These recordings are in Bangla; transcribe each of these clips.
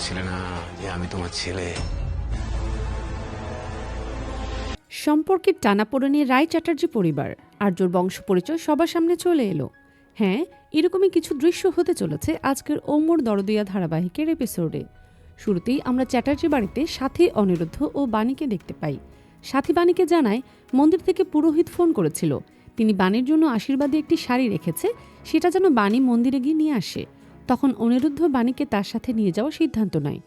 করেছিলে না যে আমি তোমার ছেলে। সম্পর্কের টানাপোড়েনে রায় চ্যাটার্জি পরিবার আর্যর বংশ পরিচয় সবার সামনে চলে এলো। হ্যাঁ এরকমই কিছু দৃশ্য হতে চলেছে আজকের ওমর দরদিয়া ধারাবাহিকের এপিসোডে শুরুতেই আমরা চ্যাটার্জি বাড়িতে সাথী অনিরুদ্ধ ও বাণীকে দেখতে পাই। সাথী বাণীকে জানায়, মন্দির থেকে পুরোহিত ফোন করেছিল। তিনি বাণীর জন্য আশীর্বাদে একটি শাড়ি রেখেছে, সেটা যেন বাণী মন্দিরে গিয়ে নিয়ে আসে। তখন অনিরুদ্ধ বাণীকে তার সাথে নিয়ে যাওয়ার সিদ্ধান্ত নেয়।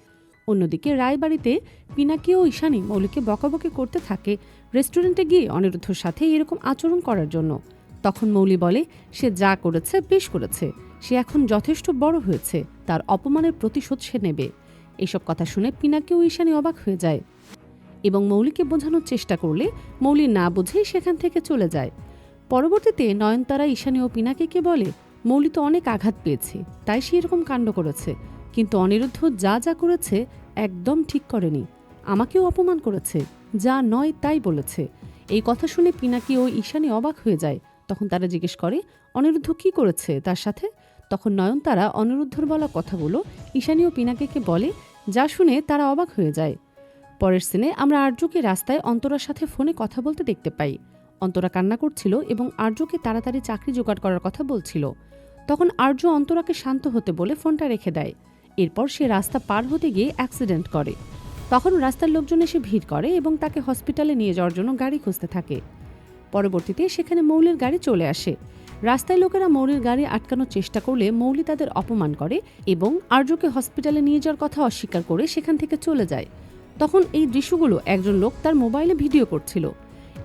অন্যদিকে রায়বাড়িতে পিনাকি ও ঈশানি মৌলিকে বকাবকি করতে থাকে রেস্টুরেন্টে গিয়ে অনিরুদ্ধর সাথে এরকম আচরণ করার জন্য। তখন মৌলি বলে, সে যা করেছে বেশ করেছে। সে এখন যথেষ্ট বড় হয়েছে। তার অপমানের প্রতিশোধ সে নেবে। এসব কথা শুনে পিনাকি ও ঈশানী অবাক হয়ে যায় এবং মৌলিকে বোঝানোর চেষ্টা করলে মৌলি না বুঝেই সেখান থেকে চলে যায়। পরবর্তীতে নয়নতারা, ঈশানি ও পিনাকিকে বলে মৌলি তো অনেক আঘাত পেয়েছে, তাই সে এরকম কাণ্ড করেছে। কিন্তু অনিরুদ্ধ যা যা করেছে একদম ঠিক করেনি। আমাকেও অপমান করেছে, যা নয় তাই বলেছে। এই কথা শুনে পিনাকি ও ঈশানী অবাক হয়ে যায়। তখন তারা জিজ্ঞেস করে, অনিরুদ্ধ কি করেছে তার সাথে? তখন নয়নতারা অনিরুদ্ধর বলা কথাগুলো ঈশানী ও পিনাকিকে বলে, যা শুনে তারা অবাক হয়ে যায়। পরের সিনে আমরা আর্যকে রাস্তায় অন্তরার সাথে ফোনে কথা বলতে দেখতে পাই। অন্তরা কান্না করছিল এবং আর্যকে তাড়াতাড়ি চাকরি জোগাড় করার কথা বলছিল। তখন আর্য অন্তরাকে শান্ত হতে বলে ফোনটা রেখে দেয়। এরপর সে রাস্তা পার হতে গিয়ে অ্যাক্সিডেন্ট করে। তখন রাস্তার লোকজন এসে ভিড় করে এবং তাকে হসপিটালে নিয়ে যাওয়ার জন্য গাড়ি খুঁজতে থাকে। পরবর্তীতে সেখানে মৌলির গাড়ি চলে আসে। রাস্তায় লোকেরা মৌলির গাড়ি আটকানোর চেষ্টা করলে মৌলি তাদের অপমান করে এবং আর্যকে হসপিটালে নিয়ে যাওয়ার কথা অস্বীকার করে সেখান থেকে চলে যায়। তখন এই দৃশ্যগুলো একজন লোক তার মোবাইলে ভিডিও করছিল।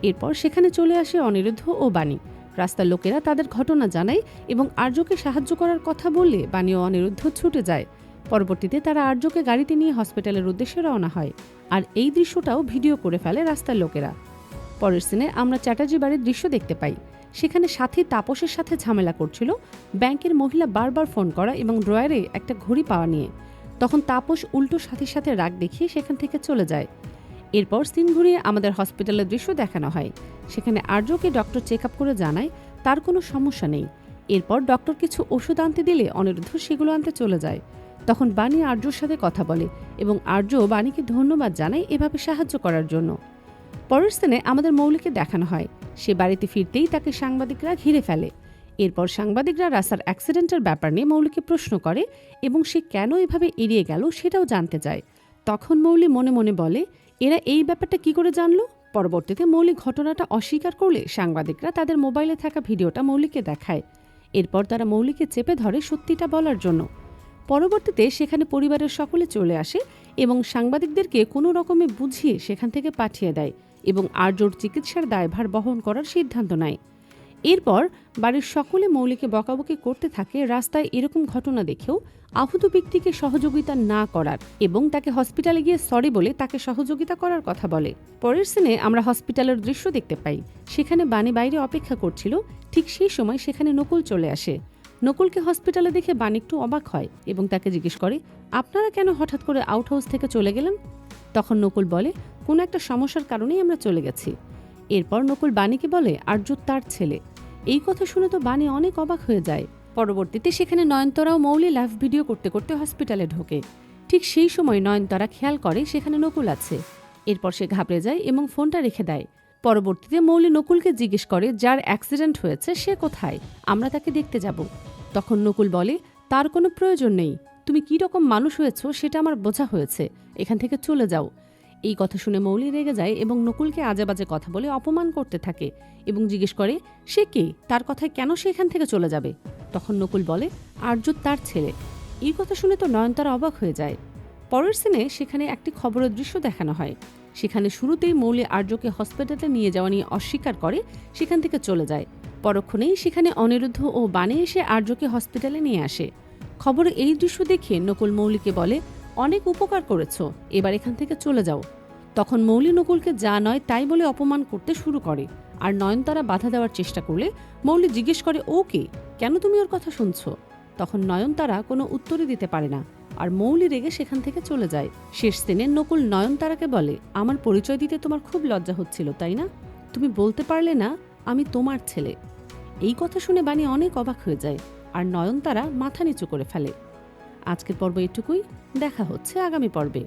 এরপর সেখানে চলে আসে অনিরুদ্ধ ও বাণী। রাস্তার লোকেরা তাদের ঘটনা জানায় এবং আর্যকে সাহায্য করার কথা বললে বাণী অনিরুদ্ধ ছুটে যায়। পরবর্তীতে তারা আর্যকে গাড়িতে নিয়ে হসপিটালের উদ্দেশ্যে রওনা হয়। আর এই দৃশ্যটাও ভিডিও করে ফেলে রাস্তার লোকেরা। পরের সিনে আমরা চ্যাটার্জি বাড়ির দৃশ্য দেখতে পাই। সেখানে সাথী তাপসের সাথে ঝামেলা করছিল। ব্যাংকের মহিলা বারবার ফোন করা এবং ড্রয়ারে একটা ঘড়ি পাওয়া নিয়ে। তখন তাপস উল্টো সাথীর সাথে রাগ দেখিয়ে সেখান থেকে চলে যায়। এরপর সিন ঘুরিয়ে আমাদের হসপিটালের দৃশ্য দেখানো হয়। সেখানে আর্যকে ডক্টর চেক আপ করে জানায়, তার কোনো সমস্যা নেই। এরপর ডক্টর কিছু ওষুধ আনতে দিলে অনিরুদ্ধ সেগুলো আনতে চলে যায়। তখন বাণী আর্যর সাথে কথা বলে এবং আর্য বাণীকে ধন্যবাদ জানায় এভাবে সাহায্য করার জন্য। পরের স্থানে আমাদের মৌলিকে দেখানো হয়। সে বাড়িতে ফিরতেই তাকে সাংবাদিকরা ঘিরে ফেলে। এরপর সাংবাদিকরা রাস্তার অ্যাক্সিডেন্টের ব্যাপার নিয়ে মৌলিকে প্রশ্ন করে এবং সে কেন এভাবে এড়িয়ে গেল সেটাও জানতে চায়। তখন মৌলি মনে মনে বলে এরা এই ব্যাপারটা কি করে জানলো? পরবর্তীতে মৌলিক ঘটনাটা অস্বীকার করলে সাংবাদিকরা তাদের মোবাইলে থাকা ভিডিওটা মৌলিককে দেখায়। এরপর তারা মৌলিককে চেপে ধরে সত্যিটা বলার জন্য। পরবর্তীতে সেখানে পরিবারের সকলে চলে আসে এবং সাংবাদিকদেরকে কোনো রকমে বুঝিয়ে সেখান থেকে পাঠিয়ে দেয় এবং আর্যর চিকিৎসার দায়ভার বহন করার সিদ্ধান্ত নেয়। এরপর বাড়ির সকলে মৌলিকে বকাবকি করতে থাকে, রাস্তায় এরকম ঘটনা দেখেও আহত ব্যক্তিকে সহযোগিতা না করার এবং তাকে হসপিটালে গিয়ে সরি বলে তাকে সহযোগিতা করার কথা বলে। পরের সিনে আমরা হসপিটালের দৃশ্য দেখতে পাই। সেখানে বাণী বাইরে অপেক্ষা করছিল, ঠিক সেই সময় সেখানে নকুল চলে আসে। নকুলকে হসপিটালে দেখে বাণী একটু অবাক হয় এবং তাকে জিজ্ঞেস করে, আপনারা কেন হঠাৎ করে আউট হাউস থেকে চলে গেলেন? তখন নকুল বলে, কোনো একটা সমস্যার কারণেই আমরা চলে গেছি। এরপর নকুল বাণীকে বলে, আর্য তার ছেলে। এই কথা শুনে তো বাণী অনেক অবাক হয়ে যায়। পরবর্তীতে সেখানে নয়নতারাও মৌলি লাইভ ভিডিও করতে করতে হসপিটালে ঢোকে। ঠিক সেই সময় নয়নতারা খেয়াল করে সেখানে নকুল আছে। এরপর সে ঘাবড়ে যায় এবং ফোনটা রেখে দেয়। পরবর্তীতে মৌলি নকুলকে জিজ্ঞেস করে, যার অ্যাক্সিডেন্ট হয়েছে, সে কোথায়? আমরা তাকে দেখতে যাব। তখন নকুল বলে, তার কোনো প্রয়োজন নেই। তুমি কী রকম মানুষ হয়েছো সেটা আমার বোঝা হয়েছে। এখান থেকে চলে যাও। এই কথা শুনে মৌলি রেগে যায় এবং নকুলকে আজে বাজে কথা বলে অপমান করতে থাকে এবং জিজ্ঞেস করে, সে কে? তার কথায় কেন সে এখান থেকে চলে যাবে? তখন নকুল বলে আর্য তার ছেলে। এই কথা শুনে তো নয়নতারা অবাক হয়ে যায়। পরের সিনে সেখানে একটি খবরের দৃশ্য দেখানো হয়। সেখানে শুরুতেই মৌলি আর্যকে হসপিটালে নিয়ে যাওয়া নিয়ে অস্বীকার করে, সেখান থেকে চলে যায়। পরক্ষণেই সেখানে অনিরুদ্ধ ও বানে এসে আর্যকে হসপিটালে নিয়ে আসে। খবরে এই দৃশ্য দেখে নকুল মৌলিকে বলে অনেক উপকার করেছ। এবার এখান থেকে চলে যাও। তখন মৌলি নকুলকে যা নয় তাই বলে অপমান করতে শুরু করে। আর নয়নতারা বাধা দেওয়ার চেষ্টা করলে মৌলি জিজ্ঞেস করে, ও কে? কেন তুমি ওর কথা শুনছো? তখন নয়নতারা কোনো উত্তরই দিতে পারে না। আর মৌলি রেগে সেখান থেকে চলে যায়। শেষ দিনে নকুল নয়নতারাকে বলে, আমার পরিচয় দিতে তোমার খুব লজ্জা হচ্ছিল, তাই না? তুমি বলতে পারলে না আমি তোমার ছেলে। এই কথা শুনে বাণী অনেক অবাক হয়ে যায়। আর নয়নতারা মাথা নিচু করে ফেলে। আজকের পর্ব এটুকুই। দেখা হচ্ছে আগামী পর্বে।